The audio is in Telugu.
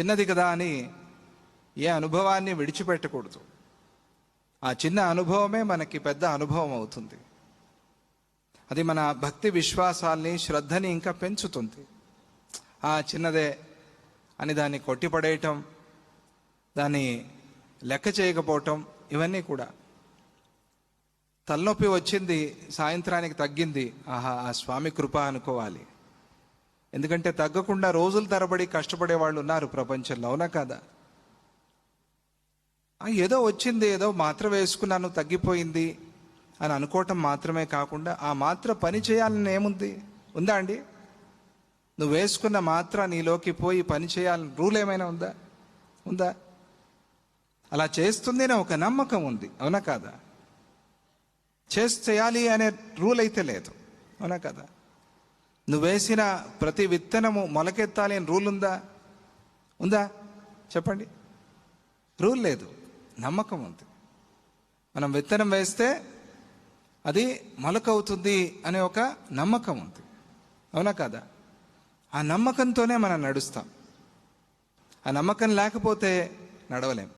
చిన్నది కదా అని ఏ అనుభవాన్ని విడిచిపెట్టకూడదు. ఆ చిన్న అనుభవమే మనకి పెద్ద అనుభవం అవుతుంది. అది మన భక్తి విశ్వాసాల్ని శ్రద్ధని ఇంకా పెంచుతుంది. ఆ చిన్నదే అని దాన్ని కొట్టిపడేయటం దాన్ని లెక్క చేయకపోవటం ఇవన్నీ కూడా. తలనొప్పి వచ్చింది సాయంత్రానికి తగ్గింది. ఆహా ఆ స్వామి కృప అనుకోవాలి. ఎందుకంటే తగ్గకుండా రోజుల తరబడి కష్టపడే వాళ్ళు ఉన్నారు ప్రపంచంలో అవునా కాదా? ఆ, ఏదో వచ్చింది ఏదో మాత్ర వేసుకున్నాను తగ్గిపోయింది అని అనుకోవటం మాత్రమే కాకుండా ఆ మాత్ర పని చేయాలని ఏముంది? ఉందా అండి? నువ్వు వేసుకున్న మాత్ర నీలోకి పోయి పని చేయాలని రూల్ ఏమైనా ఉందా? ఉందా? అలా చేస్తుంది అనే ఒక నమ్మకం ఉంది అవునా కాదా? చేసి చేయాలి అనే రూల్ అయితే లేదు అవునా కదా? నువ్వు వేసిన ప్రతి విత్తనము మొలకెత్తాలి అని రూల్ ఉందా? ఉందా? చెప్పండి. రూల్ లేదు. నమ్మకం ఉంది. మనం విత్తనం వేస్తే అది మొలకవుతుంది అనే ఒక నమ్మకం ఉంది. అవునా కదా? ఆ నమ్మకంతోనే మనం నడుస్తాం. ఆ నమ్మకం లేకపోతే నడవలేం.